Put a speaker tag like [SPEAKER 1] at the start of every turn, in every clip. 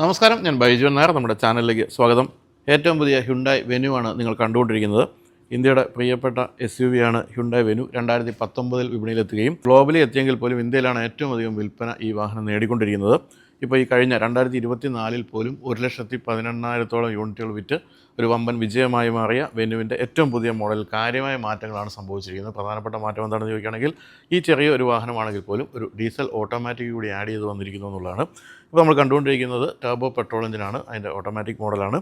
[SPEAKER 1] നമസ്കാരം ഞാൻ ബൈജു നായർ. നമ്മുടെ ചാനലിലേക്ക് സ്വാഗതം. ഏറ്റവും പുതിയ ഹ്യുണ്ടായി വെനു ആണ് നിങ്ങൾ കണ്ടുകൊണ്ടിരിക്കുന്നത്. ഇന്ത്യയുടെ പ്രിയപ്പെട്ട എസ് യു വി ആണ് ഹ്യുണ്ടായി വെനു. രണ്ടായിരത്തി പത്തൊമ്പതിൽ വിപണിയിലെത്തുകയും ഗ്ലോബലി എത്തിയെങ്കിൽ പോലും ഇന്ത്യയിലാണ് ഏറ്റവും അധികം വിൽപ്പന ഈ വാഹനം നേടിക്കൊണ്ടിരിക്കുന്നത്. ഇപ്പോൾ ഈ കഴിഞ്ഞ രണ്ടായിരത്തി ഇരുപത്തി നാലിൽ പോലും ഒരു ലക്ഷത്തി പതിനെണ്ണായിരത്തോളം യൂണിറ്റുകൾ വിറ്റ് ഒരു വമ്പൻ വിജയമായി മാറിയ വെനുവിന്റെ ഏറ്റവും പുതിയ മോഡലിൽ കാര്യമായ മാറ്റങ്ങളാണ് സംഭവിച്ചിരിക്കുന്നത്. പ്രധാനപ്പെട്ട മാറ്റം എന്താണെന്ന് ചോദിക്കുകയാണെങ്കിൽ ഈ ചെറിയ ഒരു വാഹനമാണെങ്കിൽ പോലും ഒരു ഡീസൽ ഓട്ടോമാറ്റിക് കൂടി ആഡ് ചെയ്ത് വന്നിരിക്കുന്നു എന്നുള്ളതാണ്. ഇപ്പോൾ നമ്മൾ കണ്ടുകൊണ്ടിരിക്കുന്നത് ടർബോ പെട്രോൾ എഞ്ചിനാണ് അതിന്റെ ഓട്ടോമാറ്റിക് മോഡലാണ്.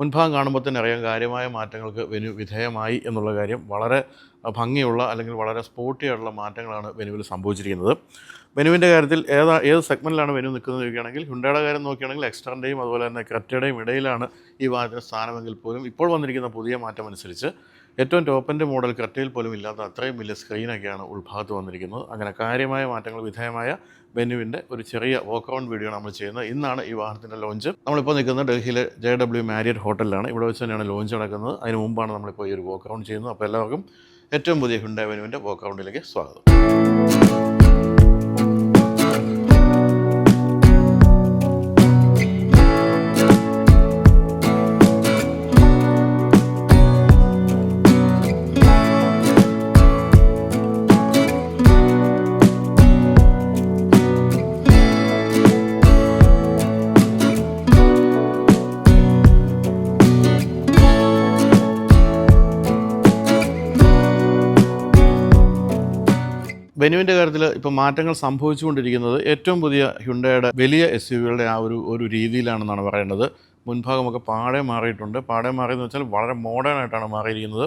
[SPEAKER 1] മുൻഭാഗം കാണുമ്പോൾ തന്നെ അറിയാം കാര്യമായ മാറ്റങ്ങൾക്ക് വെനു വിധേയമായി എന്നുള്ള കാര്യം വളരെ ഭംഗിയുള്ള അല്ലെങ്കിൽ വളരെ സ്പോർട്ടി ആയിട്ടുള്ള മാറ്റങ്ങളാണ് വെനുവിൽ സംഭവിച്ചിരിക്കുന്നത്. വെനുവിന്റെ കാര്യത്തിൽ ഏതാ ഏത് സെഗ്മെന്റിലാണ് മെനു നിൽക്കുന്നത് ചോദിക്കുകയാണെങ്കിൽ ഹുണ്ടയുടെ കാര്യം നോക്കുകയാണെങ്കിൽ എക്സ്ട്രാന്റെയും അതുപോലെ തന്നെ ക്രെറ്റയുടെയും ഇടയിലാണ് ഈ വാഹനത്തിന് സ്ഥാനമെങ്കിൽ പോലും ഇപ്പോൾ വന്നിരിക്കുന്ന പുതിയ മാറ്റം അനുസരിച്ച് ഏറ്റവും ടോപ്പിന്റെ മോഡൽ ക്രെറ്റയിൽ പോലും ഇല്ലാത്ത അത്രയും വലിയ സ്ക്രീനൊക്കെയാണ് ഉൾഭാഗത്ത് വന്നിരിക്കുന്നത്. അങ്ങനെ കാര്യമായ മാറ്റങ്ങൾ വിധേയമായ മെനുവിന്റെ ഒരു ചെറിയ വോക്ക് ഔൺ വീഡിയോ നമ്മൾ ചെയ്യുന്നത്. ഇന്നാണ് ഈ വാഹനത്തിന്റെ ലോഞ്ച് നമ്മളിപ്പോൾ നിൽക്കുന്നത് ഡൽഹിയിലെ ജെ ഡബ്ല്യു മാരിയറ്റ് ഹോട്ടലിലാണ്. ഇവിടെ വെച്ച് തന്നെയാണ് ലോഞ്ച് നടക്കുന്നത്. അതിന് മുമ്പാണ് നമ്മളിപ്പോൾ ഈ ഒരു വോക്ക് ഔൺ ചെയ്യുന്നത്. അപ്പോൾ എല്ലാവർക്കും ഏറ്റവും പുതിയ ഹുണ്ടായ മെനുവിന്റെ വോക്ക് ഔണ്ടിലേക്ക് സ്വാഗതം. ബെനുവിന്റെ കാര്യത്തിൽ ഇപ്പോൾ മാറ്റങ്ങൾ സംഭവിച്ചുകൊണ്ടിരിക്കുന്നത് ഏറ്റവും പുതിയ ഹ്യുണ്ടയുടെ വലിയ എസ് യു വികളുടെ ആ ഒരു ഒരു രീതിയിലാണെന്നാണ് പറയേണ്ടത് മുൻഭാഗമൊക്കെ പാടെ മാറിയിട്ടുണ്ട്. പാടെ മാറിയെന്ന് വെച്ചാൽ വളരെ മോഡേൺ ആയിട്ടാണ് മാറിയിരിക്കുന്നത്.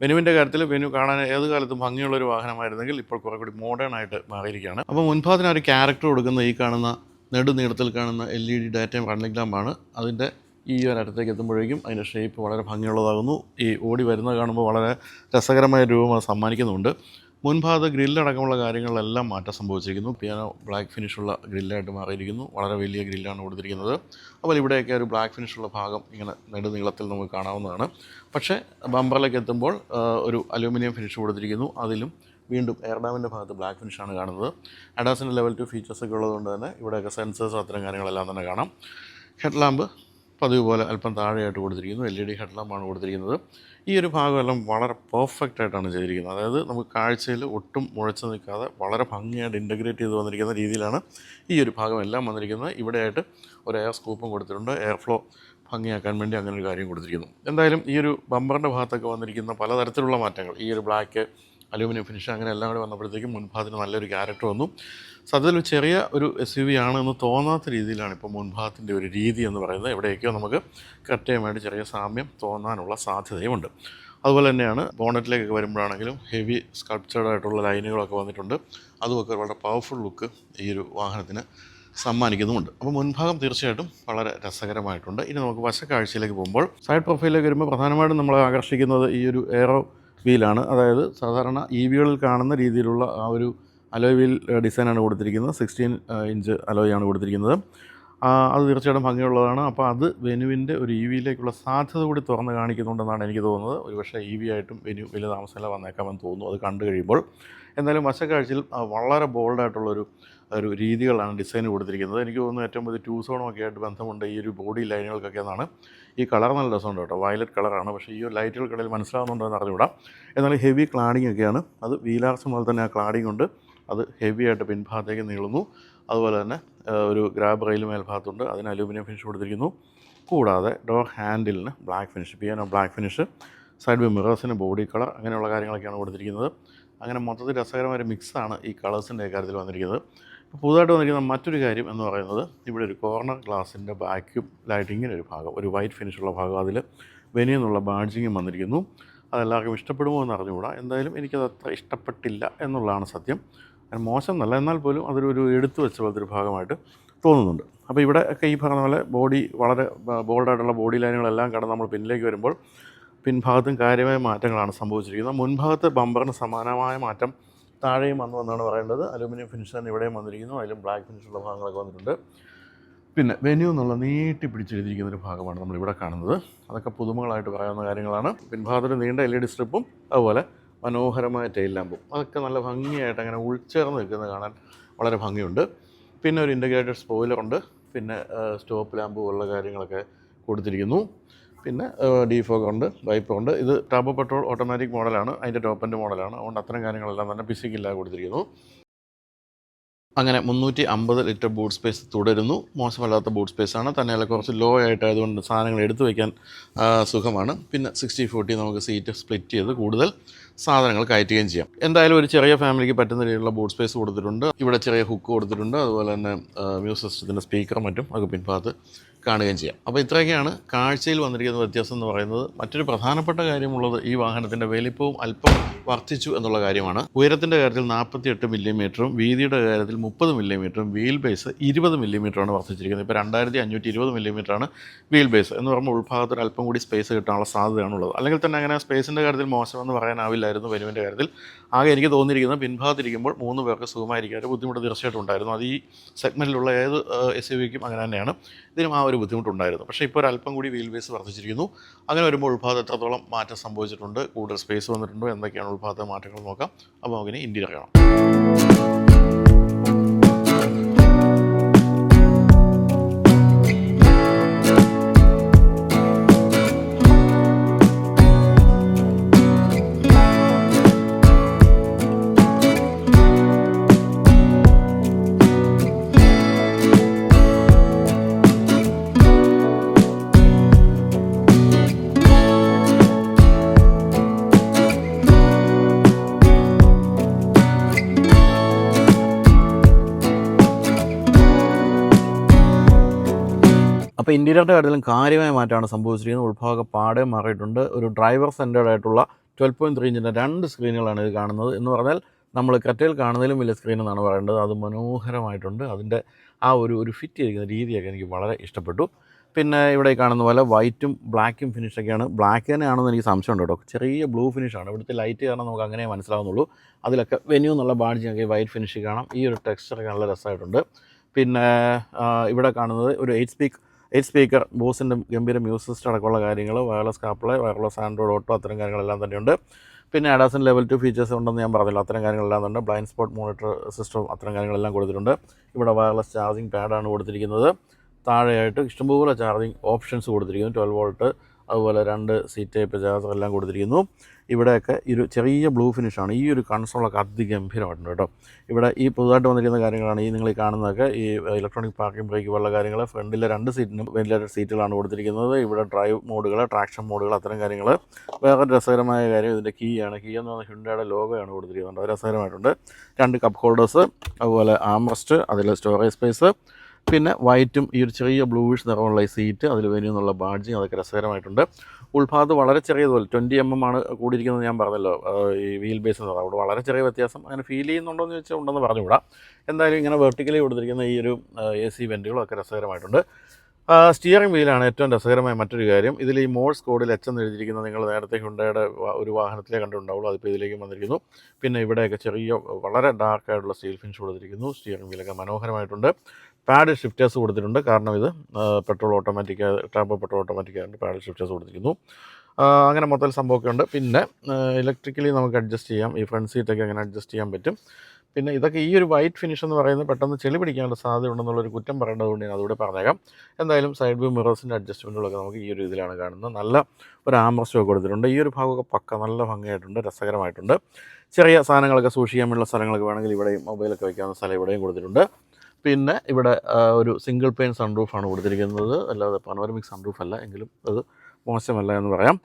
[SPEAKER 1] ബെനുവിന്റെ കാര്യത്തിൽ ബെനു കാണാൻ ഏത് കാലത്തും ഭംഗിയുള്ള ഒരു വാഹനമായിരുന്നെങ്കിൽ ഇപ്പോൾ കുറേ കൂടി മോഡേൺ ആയിട്ട് മാറിയിരിക്കുകയാണ്. അപ്പോൾ മുൻഭാഗത്തിന് ഒരു ക്യാരക്ടർ കൊടുക്കുന്ന ഈ കാണുന്ന നെടുനീളത്തിൽ കാണുന്ന എൽ ഇ ഡി ഡാറ്റയും ലാമ്പാണ് അതിന്റെ ഈ ഒരു അടുത്തേക്ക് എത്തുമ്പോഴേക്കും അതിന്റെ ഷേപ്പ് വളരെ ഭംഗിയുള്ളതാകുന്നു. ഈ ഓടി വരുന്നത് കാണുമ്പോൾ വളരെ രസകരമായ രൂപം അത് സമ്മാനിക്കുന്നുണ്ട്. മുൻഭാഗത്ത് ഗ്രില്ലടക്കമുള്ള കാര്യങ്ങളിലെല്ലാം മാറ്റം സംഭവിച്ചിരിക്കുന്നു. പിയാനോ ബ്ലാക്ക് ഫിനിഷുള്ള ഗ്രില്ലായിട്ട് മാറിയിരിക്കുന്നു. വളരെ വലിയ ഗ്രില്ലാണ് കൊടുത്തിരിക്കുന്നത്. അപ്പോൾ ഇവിടെയൊക്കെ ഒരു ബ്ലാക്ക് ഫിനിഷുള്ള ഭാഗം ഇങ്ങനെ നെടുനീളത്തിൽ നമുക്ക് കാണാവുന്നതാണ്. പക്ഷേ ബമ്പറിലേക്ക് എത്തുമ്പോൾ ഒരു അലൂമിനിയം ഫിനിഷ് കൊടുത്തിരിക്കുന്നു. അതിലും വീണ്ടും എയർഡാമിന്റെ ഭാഗത്ത് ബ്ലാക്ക് ഫിനിഷാണ് കാണുന്നത്. അഡാസിന്റെ ലെവൽ ടു ഫീച്ചേഴ്സൊക്കെ ഉള്ളതുകൊണ്ട് തന്നെ ഇവിടെയൊക്കെ സെൻസേഴ്സ് അത്തരം കാര്യങ്ങളെല്ലാം തന്നെ കാണാം. ഹെഡ് ലാമ്പ് പതിവ് പോലെ അല്പം താഴെയായിട്ട് കൊടുത്തിരിക്കുന്നു. എൽ ഇ ഡി ഹെഡ്ലാമ്പാണ് കൊടുത്തിരിക്കുന്നത്. ഈ ഒരു ഭാഗമെല്ലാം വളരെ പെർഫെക്റ്റ് ആയിട്ടാണ് ചെയ്തിരിക്കുന്നത്. അതായത് നമുക്ക് കാഴ്ചയിൽ ഒട്ടും മുഴച്ചു നിൽക്കാതെ വളരെ ഭംഗിയായിട്ട് ഇന്റഗ്രേറ്റ് ചെയ്ത് വന്നിരിക്കുന്ന രീതിയിലാണ് ഈ ഒരു ഭാഗം എല്ലാം വന്നിരിക്കുന്നത്. ഇവിടെയായിട്ട് ഒരു എയർ സ്കൂപ്പും കൊടുത്തിട്ടുണ്ട്. എയർ ഫ്ലോ ഭംഗിയാക്കാൻ വേണ്ടി അങ്ങനെ ഒരു കാര്യം കൊടുത്തിരിക്കുന്നു. എന്തായാലും ഈ ഒരു ബമ്പറിന്റെ ഭാഗത്തൊക്കെ വന്നിരിക്കുന്ന പലതരത്തിലുള്ള മാറ്റങ്ങൾ. ഈ ഒരു ബ്ലാക്ക് അലൂമിനിയം ഫിനിഷ് അങ്ങനെ എല്ലാം കൂടി വന്നപ്പോഴത്തേക്കും മുൻഭാഗത്തിന് നല്ലൊരു ക്യാരക്ടർ വന്നു. സത്യത്തിൽ ഒരു ചെറിയ ഒരു എസ് യു വി ആണെന്ന് തോന്നാത്ത രീതിയിലാണ് ഇപ്പോൾ മുൻഭാഗത്തിന്റെ ഒരു രീതി എന്ന് പറയുന്നത്. എവിടെയൊക്കെയോ നമുക്ക് കൃത്യമായിട്ട് ചെറിയ സാമ്യം തോന്നാനുള്ള സാധ്യതയുമുണ്ട്. അതുപോലെ തന്നെയാണ് ബോണറ്റിലേക്കൊക്കെ വരുമ്പോഴാണെങ്കിലും ഹെവി സ്കൾപ്ചേർഡ് ആയിട്ടുള്ള ലൈനുകളൊക്കെ വന്നിട്ടുണ്ട്. അതുമൊക്കെ വളരെ പവർഫുൾ ലുക്ക് ഈ ഒരു വാഹനത്തിന് സമ്മാനിക്കുന്നുമുണ്ട്. അപ്പോൾ മുൻഭാഗം തീർച്ചയായിട്ടും വളരെ രസകരമായിട്ടുണ്ട്. ഇനി നമുക്ക് വശക്കാഴ്ചയിലേക്ക് പോകുമ്പോൾ സൈഡ് പ്രൊഫൈലിലേക്ക് വരുമ്പോൾ പ്രധാനമായിട്ടും നമ്മളെ ആകർഷിക്കുന്നത് ഈ ഒരു എയറോ വീലാണ്. അതായത് സാധാരണ ഇ വികളിൽ കാണുന്ന രീതിയിലുള്ള ആ ഒരു അലോയ് വീൽ ഡിസൈനാണ് കൊടുത്തിരിക്കുന്നത്. സിക്സ്റ്റീൻ ഇഞ്ച് അലോയ് ആണ് കൊടുത്തിരിക്കുന്നത്. അത് തീർച്ചയായിട്ടും ഭംഗിയുള്ളതാണ്. അപ്പോൾ അത് വെനുവിന്റെ ഒരു ഇ വിയിലേക്കുള്ള സാധ്യത കൂടി തുറന്ന് കാണിക്കുന്നുണ്ടെന്നാണ് എനിക്ക് തോന്നുന്നത്. ഒരുപക്ഷെ ഇ വി ആയിട്ടും വെനു വലിയ താമസമില്ല വന്നേക്കാമെന്ന് തോന്നുന്നു. അത് കണ്ടു കഴിയുമ്പോൾ. എന്തായാലും വശക്കാഴ്ചയിൽ വളരെ ബോൾഡായിട്ടുള്ളൊരു ഒരു രീതികളാണ് ഡിസൈൻ കൊടുത്തിരിക്കുന്നത്. എനിക്ക് തോന്നുന്നു ഏറ്റവും വലിയ ടൂ സോണൊക്കെ ആയിട്ട് ബന്ധമുണ്ട് ഈ ഒരു ബോഡി ലൈനുകൾക്കൊക്കെ എന്നാണ്. ഈ കളർ നല്ല രസമുണ്ട് കേട്ടോ. വയലറ്റ് കളറാണ് പക്ഷേ ഈ ഒരു ലൈറ്റുകൾക്കിടയിൽ മനസ്സിലാവുന്നുണ്ടോ എന്ന് അറിഞ്ഞുകൂടാ. എന്നാൽ ഹെവി ക്ലാഡിംഗ് ഒക്കെയാണ്. അത് വീലാർസ് പോലെ തന്നെ ആ ക്ലാഡിംഗ് ഉണ്ട്. അത് ഹെവി ആയിട്ട് പിൻഭാഗത്തേക്ക് നീളുന്നു. അതുപോലെ തന്നെ ഒരു ഗ്രാബ് റെയിൽ മേൽഭാഗത്തുണ്ട്. അതിന് അലൂമിനിയം ഫിനിഷ് കൊടുത്തിരിക്കുന്നു. കൂടാതെ door ഹാൻഡിലിന് black finish piano black finish side B മിറേഴ്സിന് ബോഡി കളർ അങ്ങനെയുള്ള കാര്യങ്ങളൊക്കെയാണ് കൊടുത്തിരിക്കുന്നത്. അങ്ങനെ മൊത്തത്തിൽ രസകരമായ മിക്സാണ് ഈ കളേഴ്സിന്റെ കാര്യത്തിൽ വന്നിരിക്കുന്നത്. പുതുതായിട്ട് വന്നിരിക്കുന്ന മറ്റൊരു കാര്യം എന്ന് പറയുന്നത് ഇവിടെ ഒരു കോർണർ ഗ്ലാസിന്റെ ബാക്കും ലൈറ്റിങ്ങിന്റെ ഒരു ഭാഗം ഒരു വൈറ്റ് ഫിനിഷുള്ള ഭാഗം അതിൽ വെനിയെന്നുള്ള ബാഡ്ജിങ്ങും വന്നിരിക്കുന്നു. അതെല്ലാവർക്കും ഇഷ്ടപ്പെടുമോ എന്ന് അറിഞ്ഞുകൂടാ. എന്തായാലും എനിക്കത് അത്ര ഇഷ്ടപ്പെട്ടില്ല എന്നുള്ളതാണ് സത്യം. മോശം എന്നല്ല എന്നാൽ പോലും അതൊരു എടുത്തു വെച്ച പോലത്തെ ഒരു ഭാഗമായിട്ട് തോന്നുന്നുണ്ട്. അപ്പോൾ ഇവിടെ ഒക്കെ ഈ പറഞ്ഞ പോലെ ബോഡി വളരെ ബോൾഡായിട്ടുള്ള ബോഡി ലൈനുകളെല്ലാം കടന്ന് നമ്മൾ പിന്നിലേക്ക് വരുമ്പോൾ പിൻഭാഗത്തും കാര്യമായ മാറ്റങ്ങളാണ് സംഭവിച്ചിരിക്കുന്നത്. മുൻഭാഗത്ത് ബമ്പറിന് സമാനമായ മാറ്റം താഴെയും വന്നു എന്നാണ് പറയേണ്ടത്. അലുമിനിയം ഫിനിഷ് തന്നെ ഇവിടെയും വന്നിരിക്കുന്നു. അതിലും ബ്ലാക്ക് ഫിനിഷുള്ള ഭാഗങ്ങളൊക്കെ വന്നിട്ടുണ്ട്. പിന്നെ വെന്യൂ എന്നുള്ള നീട്ടി പിടിച്ചെഴുതിയിരിക്കുന്ന ഒരു ഭാഗമാണ് നമ്മൾ ഇവിടെ കാണുന്നത്. അതൊക്കെ പുതുമകളായിട്ട് പറയാവുന്ന കാര്യങ്ങളാണ്. പിൻഭാഗത്തിൽ നീണ്ട എൽ ഇ ഡി സ്ട്രിപ്പും അതുപോലെ മനോഹരമായ ടെയിൽ ലാമ്പും അതൊക്കെ നല്ല ഭംഗിയായിട്ട് അങ്ങനെ ഉൾച്ചേർന്ന് നിൽക്കുന്നത് കാണാൻ വളരെ ഭംഗിയുണ്ട്. പിന്നെ ഒരു ഇന്റഗ്രേറ്റഡ് സ്പോയിലറുണ്ട് പിന്നെ സ്റ്റോപ്പ് ലാമ്പ് പോലുള്ള കാര്യങ്ങളൊക്കെ കൊടുത്തിരിക്കുന്നു. പിന്നെ ഡീഫോഗ് ഉണ്ട് വൈപ്പ് ഉണ്ട് ഇത് ടാബ് പെട്രോൾ ഓട്ടോമാറ്റിക് മോഡലാണ് അതിന്റെ ടോപ്പ് മോഡലാണ് അതുകൊണ്ട് അത്തരം കാര്യങ്ങളെല്ലാം തന്നെ പിസിക്കില്ലാതെ കൊടുത്തിരിക്കുന്നു. അങ്ങനെ മുന്നൂറ്റി അമ്പത് ലിറ്റർ ബൂട്ട് സ്പേസ് തുടരുന്നു. മോശമല്ലാത്ത ബൂട്ട് സ്പേസ് ആണ്. തന്നെയല്ല കുറച്ച് ലോ ആയിട്ടായതുകൊണ്ട് സാധനങ്ങൾ എടുത്തു വയ്ക്കാൻ സുഖമാണ്. പിന്നെ സിക്സ്റ്റി ഫോർട്ടി നമുക്ക് സീറ്റ് സ്പ്ലിറ്റ് ചെയ്ത് കൂടുതൽ സാധനങ്ങൾ കയറ്റുകയും ചെയ്യാം. എന്തായാലും ഒരു ചെറിയ ഫാമിലിക്ക് പറ്റുന്ന രീതിയിലുള്ള ബൂട്ട് സ്പേസ് കൊടുത്തിട്ടുണ്ട്. ഇവിടെ ചെറിയ ഹുക്ക് കൊടുത്തിട്ടുണ്ട്. അതുപോലെ തന്നെ മ്യൂസിക് സിസ്റ്റത്തിന്റെ സ്പീക്കർ മറ്റും ഒക്കെ പിൻഭാഗത്ത് കാണുകയും ചെയ്യാം. അപ്പോൾ ഇത്രയൊക്കെയാണ് കാഴ്ചയിൽ വന്നിരിക്കുന്ന വ്യത്യാസം എന്ന് പറയുന്നത്. മറ്റൊരു പ്രധാനപ്പെട്ട കാര്യമുള്ളത് ഈ വാഹനത്തിന്റെ വലിപ്പവും അല്പം വർദ്ധിച്ചു എന്നുള്ള കാര്യമാണ്. ഉയരത്തിന്റെ കാര്യത്തിൽ നാൽപ്പത്തി എട്ട് മില്ലിമീറ്ററും വീതിയുടെ കാര്യത്തിൽ മുപ്പത് മില്ലിമീറ്ററും വീൽ ബേസ് ഇരുപത് മില്ലിമീറ്ററാണ് വർദ്ധിച്ചിരിക്കുന്നത്. ഇപ്പോൾ രണ്ടായിരത്തി അഞ്ഞൂറ്റി ഇരുപത് മില്ലിമീറ്ററാണ് വീൽ ബേസ് എന്ന് പറയുമ്പോൾ ഉൾഭാഗത്ത് ഒരു അല്പം കൂടി സ്പേസ് കിട്ടാനുള്ള സാധ്യതയാണുള്ളത്. അല്ലെങ്കിൽ തന്നെ അങ്ങനെ സ്പേസിന്റെ കാര്യത്തിൽ മോശമെന്ന് പറയാനാവില്ലായിരുന്നു വെനുവിന്റെ കാര്യത്തിൽ. ആകെ എനിക്ക് തോന്നിയിരിക്കുന്നത് പിൻഭാഗത്തിരിക്കുമ്പോൾ മൂന്ന് പേർക്ക് സുഖമായിരിക്കാൻ ഒരു ബുദ്ധിമുട്ട് തീർച്ചയായിട്ടും ഉണ്ടായിരുന്നു. അത് ഈ സെഗ്മെന്റിലുള്ള ഏത് എസ് യു വിക്കും അങ്ങനെ തന്നെയാണ്. ഇതിനും ആ ഒരു ബുദ്ധിമുട്ടുണ്ടായിരുന്നു. പക്ഷേ ഇപ്പോൾ ഒരു അല്പം കൂടി വീൽ ബേസ് വർദ്ധിച്ചിരിക്കുന്നു. അങ്ങനെ വരുമ്പോൾ ഉൾഭാഗത്ത് എത്രത്തോളം മാറ്റം സംഭവിച്ചിട്ടുണ്ട് കൂടുതൽ സ്പേസ് വന്നിട്ടുണ്ടോ എന്തൊക്കെയാണ് ഉൾഭാഗത്തെ മാറ്റങ്ങൾ നോക്കാം. അപ്പോൾ നമുക്കിനി ഇന്ത്യയിൽ കാണാം ഇന്റീരിയറിന്റെ കാര്യത്തിലും കാര്യമായ മാറ്റമാണ് സംഭവിച്ചിരിക്കുന്നത്. ഉൾഭാഗം പാടെ മാറിയിട്ടുണ്ട്. ഒരു ഡ്രൈവർ സെന്റേഡ് ആയിട്ടുള്ള ട്വൽവ് പോയിന്റ് ത്രീ ഇഞ്ചിന്റെ രണ്ട് സ്ക്രീനുകളാണ് ഇത് കാണുന്നത് എന്ന് പറഞ്ഞാൽ നമ്മൾ കറ്റയിൽ കാണുന്നതിലും വലിയ സ്ക്രീൻ എന്നാണ് പറയേണ്ടത്. അത് മനോഹരമായിട്ടുണ്ട്. അതിന്റെ ആ ഒരു ഒരു ഫിറ്റ് ചെയ്തിരിക്കുന്ന രീതിയൊക്കെ എനിക്ക് വളരെ ഇഷ്ടപ്പെട്ടു. പിന്നെ ഇവിടെ കാണുന്ന പോലെ വൈറ്റും ബ്ലാക്കും ഫിനിഷൊക്കെയാണ് ബ്ലാക്ക് തന്നെയാണെന്ന് എനിക്ക് സംശയമുണ്ട് കേട്ടോ. ചെറിയ ബ്ലൂ ഫിനിഷാണ് ഇവിടുത്തെ ലൈറ്റ് കാരണം നമുക്ക് അങ്ങനെ മനസ്സിലാവുന്നുള്ളൂ. അതിലൊക്കെ വെന്യൂ എന്നുള്ള ബാഡ്ജിയൊക്കെ വൈറ്റ് ഫിനിഷ് കാണാം. ഈ ഒരു ടെക്സ്ചറൊക്കെ നല്ല രസമായിട്ടുണ്ട്. പിന്നെ ഇവിടെ കാണുന്നത് ഒരു എയ്റ്റ് സ്പീക്ക് എയ്റ്റ് സ്പീക്കർ ബോസിന്റെ ഗംഭീര മ്യൂസിക് സിസ്റ്റം അടക്കമുള്ള കാര്യങ്ങൾ വയർലെസ് കാപ്പിളെ വയർലെസ് ആൻഡ്രോയിഡ് ഓട്ടോ അത്തരം കാര്യങ്ങളെല്ലാം തന്നെയുണ്ട്. പിന്നെ അഡാസൻ ലെവൽ ടു ഫീച്ചേഴ്സ് ഉണ്ടെന്ന് ഞാൻ പറഞ്ഞല്ലോ. അത്തരം കാര്യങ്ങളെല്ലാം ഉണ്ട് ബ്ലൈൻഡ് സ്പോട്ട് മോണിറ്റർ സിസ്റ്റം അത്തരം കാര്യങ്ങളെല്ലാം കൊടുത്തിട്ടുണ്ട്. ഇവിടെ വയർലെസ് ചാർജിങ് പാഡാണ് കൊടുത്തിരിക്കുന്നത്. താഴെയായിട്ട് ഇഷ്ടംപോലെ ചാർജിങ് ഓപ്ഷൻസ് കൊടുത്തിരിക്കുന്നു. ട്വൽവ് വോൾട്ട് അതുപോലെ രണ്ട് സീറ്റ് ചാർജർ എല്ലാം കൊടുത്തിരിക്കുന്നു. ഇവിടെയൊക്കെ ഒരു ചെറിയ ബ്ലൂ ഫിനിഷാണ് ഈ ഒരു കൺസോളൊക്കെ അതിഗംഭീരമായിട്ടുണ്ട് കേട്ടോ. ഇവിടെ ഈ പുതുതായിട്ട് വന്നിരിക്കുന്ന കാര്യങ്ങളാണ് ഈ നിങ്ങൾ ഈ കാണുന്നതൊക്കെ. ഈ ഇലക്ട്രോണിക് പാർക്കിംഗ് ബ്രേക്ക് പോലുള്ള കാര്യങ്ങൾ ഫ്രണ്ടിലെ രണ്ട് സീറ്റിനും വെന്റിലേറ്റഡ് സീറ്റുകളാണ് കൊടുത്തിരിക്കുന്നത്. ഇവിടെ ഡ്രൈവ് മോഡുകൾ ട്രാക്ഷൻ മോഡുകൾ അത്തരം കാര്യങ്ങൾ വേറെ രസകരമായ കാര്യം ഇതിന്റെ കീ ആണ്. കീ എന്ന് പറഞ്ഞാൽ ഹുണ്ടയുടെ ലോഗോയാണ് കൊടുത്തിരിക്കുന്നത്. രസകരമായിട്ടുണ്ട്. രണ്ട് കപ്പ് ഹോൾഡേഴ്സ് അതുപോലെ ആംറസ്റ്റ് അതിൽ സ്റ്റോറേജ് സ്പേസ് പിന്നെ വൈറ്റും ഈ ഒരു ചെറിയ ബ്ലൂവിഷ് നിറമുള്ള ഈ സീറ്റ് അതിൽ വരും എന്നുള്ള ബാഡ്ജിങ് അതൊക്കെ രസകരമായിട്ടുണ്ട്. ഉൾഭാഗത്ത് വളരെ ചെറിയതുപോലെ ട്വന്റി എം എം ആണ് കൂടിയിരിക്കുന്നത് ഞാൻ പറഞ്ഞല്ലോ. ഈ വീൽ ബേസ് എന്ന് പറഞ്ഞാൽ. വളരെ ചെറിയ വ്യത്യാസം അങ്ങനെ ഫീൽ ചെയ്യുന്നുണ്ടോ എന്ന് ചോദിച്ചാൽ ഉണ്ടെന്ന് പറഞ്ഞുകൂടാ. എന്തായാലും ഇങ്ങനെ വെർട്ടിക്കലി കൊടുത്തിരിക്കുന്ന ഈ ഒരു എ സി വെന്റുകളും ഒക്കെ രസകരമായിട്ടുണ്ട്. സ്റ്റിയറിംഗ് വീലാണ് ഏറ്റവും രസകരമായ മറ്റൊരു കാര്യം. ഇതിൽ ഈ മോഴ്സ് കോഡിൽ എച്ച് എന്ന് എഴുതിയിരിക്കുന്നത് നിങ്ങൾ നേരത്തെ ഹുണ്ടയുടെ ഒരു വാഹനത്തിലേ കണ്ടിട്ടുണ്ടാവുള്ളൂ. അതിപ്പോൾ ഇതിലേക്കും വന്നിരിക്കുന്നു. പിന്നെ ഇവിടെയൊക്കെ ചെറിയ വളരെ ഡാർക്ക് ആയിട്ടുള്ള സ്റ്റീൽ ഫിനിഷ് കൊടുത്തിരിക്കുന്നു. സ്റ്റിയറിംഗ് വീലൊക്കെ മനോഹരമായിട്ടുണ്ട്. പാഡ് ഷിഫ്റ്റേഴ്സ് കൊടുത്തിട്ടുണ്ട്. കാരണം ഇത് പെട്രോൾ ഓട്ടോമാറ്റിക് ടാമ്പോ പെട്രോൾ ഓട്ടോമാറ്റിക് ആയിട്ട് പാഡ് ഷിഫ്റ്റേഴ്സ് കൊടുത്തിരിക്കുന്നു. അങ്ങനെ മൊത്തം സംഭവമൊക്കെ ഉണ്ട് പിന്നെ ഇലക്ട്രിക്കലി നമുക്ക് അഡ്ജസ്റ്റ് ചെയ്യാം. ഈ ഫ്രണ്ട് സീറ്റൊക്കെ അങ്ങനെ അഡ്ജസ്റ്റ് ചെയ്യാൻ പറ്റും. പിന്നെ ഇതൊക്കെ ഈ ഒരു വൈറ്റ് ഫിനിഷ് എന്ന് പറയുന്നത് പെട്ടെന്ന് ചെളി പിടിക്കാനുള്ള സാധ്യത ഉണ്ടെന്നുള്ളൊരു കുറ്റം പറയേണ്ടതുകൊണ്ട് ഞാൻ അതുകൂടെ പറഞ്ഞേക്കാം. എന്തായാലും സൈഡ് വ്യൂ മിറേഴ്സിന്റെ അഡ്ജസ്റ്റ്മെന്റുകളൊക്കെ നമുക്ക് ഈ ഒരു ഇതിലാണ് കാണുന്നത്. നല്ല ഒരു ആംബ്രസ്റ്റോ കൊടുത്തിട്ടുണ്ട്. ഈ ഒരു ഭാഗമൊക്കെ പക്ക നല്ല ഭംഗിയായിട്ടുണ്ട്. രസകരമായിട്ടുണ്ട്. ചെറിയ സാധനങ്ങളൊക്കെ സൂക്ഷിക്കാൻ വേണ്ടിയുള്ള സ്ഥലങ്ങളൊക്കെ വേണമെങ്കിൽ ഇവിടെയും മൊബൈലൊക്കെ വയ്ക്കാവുന്ന സ്ഥലം ഇവിടെയും കൊടുത്തിട്ടുണ്ട്. പിന്നെ ഇവിടെ ഒരു സിംഗിൾ പെയിൻ സൺറൂഫാണ് കൊടുത്തിരിക്കുന്നത്. അല്ലാതെ പനോരമിക് സൺറൂഫ് അല്ല എങ്കിലും അത് മോശമല്ല എന്ന് പറയാം.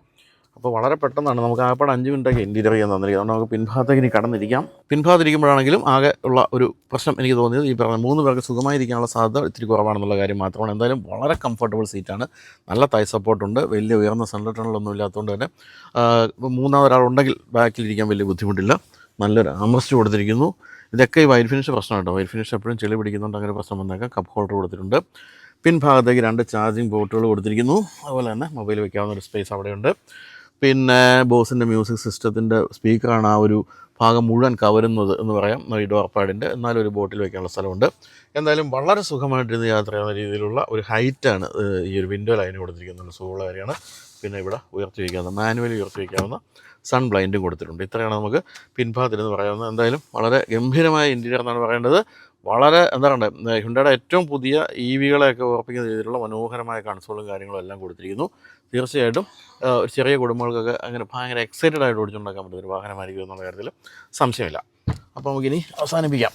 [SPEAKER 1] അപ്പോൾ വളരെ പെട്ടെന്നാണ് നമുക്ക് ആകപ്പാട് അഞ്ച് മിനിറ്റൊക്കെ ഇന്റീരിയർ ചെയ്യാൻ തന്നിരിക്കുന്നത്. നമുക്ക് പിൻഭാഗത്തേക്ക് ഇനി കടന്നിരിക്കാം. പിൻഭാഗത്തിരിക്കുമ്പോഴാണെങ്കിലും ആകെ ഉള്ള ഒരു പ്രശ്നം എനിക്ക് തോന്നിയത് ഈ പറഞ്ഞ മൂന്ന് പേർക്ക് സുഖമായിരിക്കാനുള്ള സാധ്യത ഇത്തിരി കുറവാണെന്നുള്ള കാര്യം മാത്രമാണ്. എന്തായാലും വളരെ കംഫർട്ടബിൾ സീറ്റാണ് നല്ല തൈ സപ്പോർട്ടുണ്ട് വലിയ ഉയർന്ന സൺലൈറ്റണലൊന്നും ഇല്ലാത്തതുകൊണ്ട് തന്നെ മൂന്നാമതൊരാളുണ്ടെങ്കിൽ ബാക്കിലിരിക്കാൻ വലിയ ബുദ്ധിമുട്ടില്ല. നല്ലൊരു ആമസ്റ്റ് കൊടുത്തിരിക്കുന്നു. ഇതൊക്കെ ഈ വൈറ്റ് ഫിനിഷ് പ്രശ്നം കേട്ടോ. വൈറ്റ് ഫിനിഷ് എപ്പോഴും ചെളി പിടിക്കുന്നുണ്ട്. അങ്ങനെ പ്രശ്നം വന്നേക്കാം. കപ്പ് ഹോൾഡർ കൊടുത്തിട്ടുണ്ട്. പിൻഭാഗത്തേക്ക് രണ്ട് ചാർജിങ് പോർട്ടുകൾ കൊടുത്തിരിക്കുന്നു. അതുപോലെ തന്നെ മൊബൈൽ വെക്കാവുന്ന ഒരു സ്പേസ് അവിടെയുണ്ട്. പിന്നെ ബോസിന്റെ മ്യൂസിക് സിസ്റ്റത്തിന്റെ സ്പീക്കറാണ് ആ ഒരു ഭാഗം മുഴുവൻ കവരുന്നത് എന്ന് പറയാം. ഈ ഡോർപാഡിന്റെ എന്നാലും ഒരു ബോട്ടിൽ വയ്ക്കാനുള്ള സ്ഥലമുണ്ട്. എന്തായാലും വളരെ സുഖമായിട്ടിരുന്ന് യാത്ര ചെയ്യുന്ന രീതിയിലുള്ള ഒരു ഹൈറ്റാണ് ഈ ഒരു വിൻഡോ ലൈന് കൊടുത്തിരിക്കുന്നത്. സുഖമുള്ള കാര്യമാണ്. പിന്നെ ഇവിടെ ഉയർത്തി വയ്ക്കാവുന്ന മാനുവലി ഉയർത്തി വയ്ക്കാവുന്ന സൺ ബ്ലൈൻഡും കൊടുത്തിട്ടുണ്ട്. ഇത്രയാണ് നമുക്ക് പിൻഭാഗത്തിൽ എന്ന് പറയാവുന്നത്. എന്തായാലും വളരെ ഗംഭീരമായ ഇന്റീരിയർ എന്നാണ് പറയേണ്ടത്. വളരെ എന്താ പറയുക ഹുണ്ടയുടെ ഏറ്റവും പുതിയ ഇ വികളെയൊക്കെ ഉറപ്പിക്കുന്ന രീതിയിലുള്ള മനോഹരമായ കൺസോളും കാര്യങ്ങളും എല്ലാം കൊടുത്തിരിക്കുന്നു. തീർച്ചയായിട്ടും ഒരു ചെറിയ കുടുംബങ്ങൾക്കൊക്കെ അങ്ങനെ ഭയങ്കര എക്സൈറ്റഡ് ആയിട്ട് ഓടിച്ചുണ്ടാക്കാൻ പറ്റുന്ന ഒരു വാഹനമായിരിക്കും എന്നുള്ള കാര്യത്തിൽ സംശയമില്ല. അപ്പോൾ നമുക്കിനി അവസാനിപ്പിക്കാം.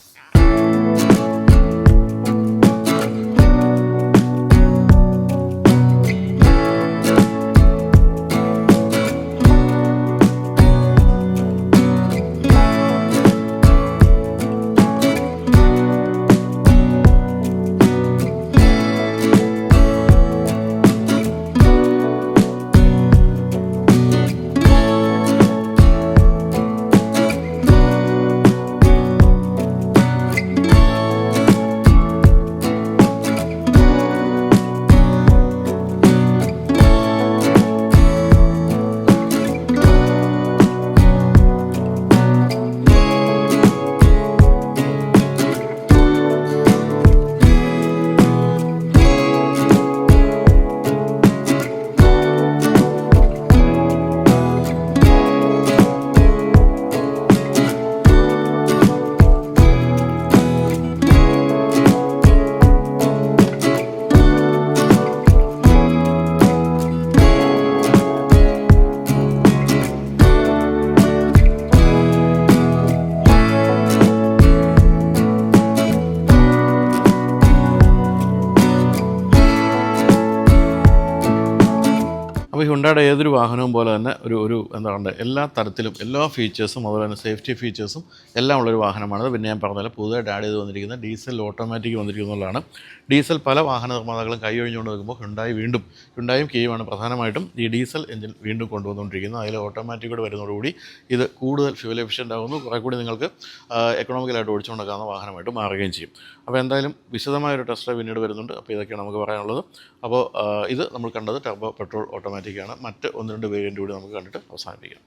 [SPEAKER 1] ഹുണ്ടയുടെ ഏതൊരു വാഹനവും പോലെ തന്നെ ഒരു ഒരു എന്താ പറയുക എല്ലാ തരത്തിലും എല്ലാ ഫീച്ചേഴ്സും അതുപോലെ തന്നെ സേഫ്റ്റി ഫീച്ചേഴ്സും എല്ലാം ഉള്ളൊരു വാഹനമാണത്. പിന്നെ ഞാൻ പറഞ്ഞാൽ പുതുതായിട്ട് ആഡ് ചെയ്ത് വന്നിരിക്കുന്ന ഡീസൽ ഓട്ടോമാറ്റിക് വന്നിരിക്കുന്നതാണ് ഡീസൽ പല വാഹന നിർമ്മാതാക്കളും കൈ ഒഴിഞ്ഞുകൊണ്ട് നിൽക്കുമ്പോൾ ഹുണ്ടായി വീണ്ടും ഹുണ്ടായും കീയുമാണ് പ്രധാനമായിട്ടും ഈ ഡീസൽ എഞ്ചിൻ വീണ്ടും കൊണ്ടുവന്നുകൊണ്ടിരിക്കുന്നത്. അതിൽ ഓട്ടോമാറ്റിക് കൂടെ വരുന്നതോടുകൂടി ഇത് കൂടുതൽ ഫ്യൂൽ എഫിഷ്യന്റ് ആകുന്നു. കുറേ കൂടി നിങ്ങൾക്ക് എക്കണോമിക്കലായിട്ട് ഓടിച്ചുകൊണ്ടിരിക്കാവുന്ന വാഹനമായിട്ട് മാറുകയും ചെയ്യും. അപ്പോൾ എന്തായാലും വിശദമായൊരു ടെസ്റ്റ് പിന്നീട് വരുന്നുണ്ട്. അപ്പോൾ ഇതൊക്കെയാണ് നമുക്ക് പറയാനുള്ളത്. അപ്പോൾ ഇത് നമ്മൾ കണ്ടത് ടർബോ പെട്രോൾ ഓട്ടോമാറ്റിക്കാണ് മറ്റ് ഒന്ന് രണ്ട് വേരിയന്റ് കൂടി നമുക്ക് കണ്ടിട്ട് അവസാനിപ്പിക്കാം.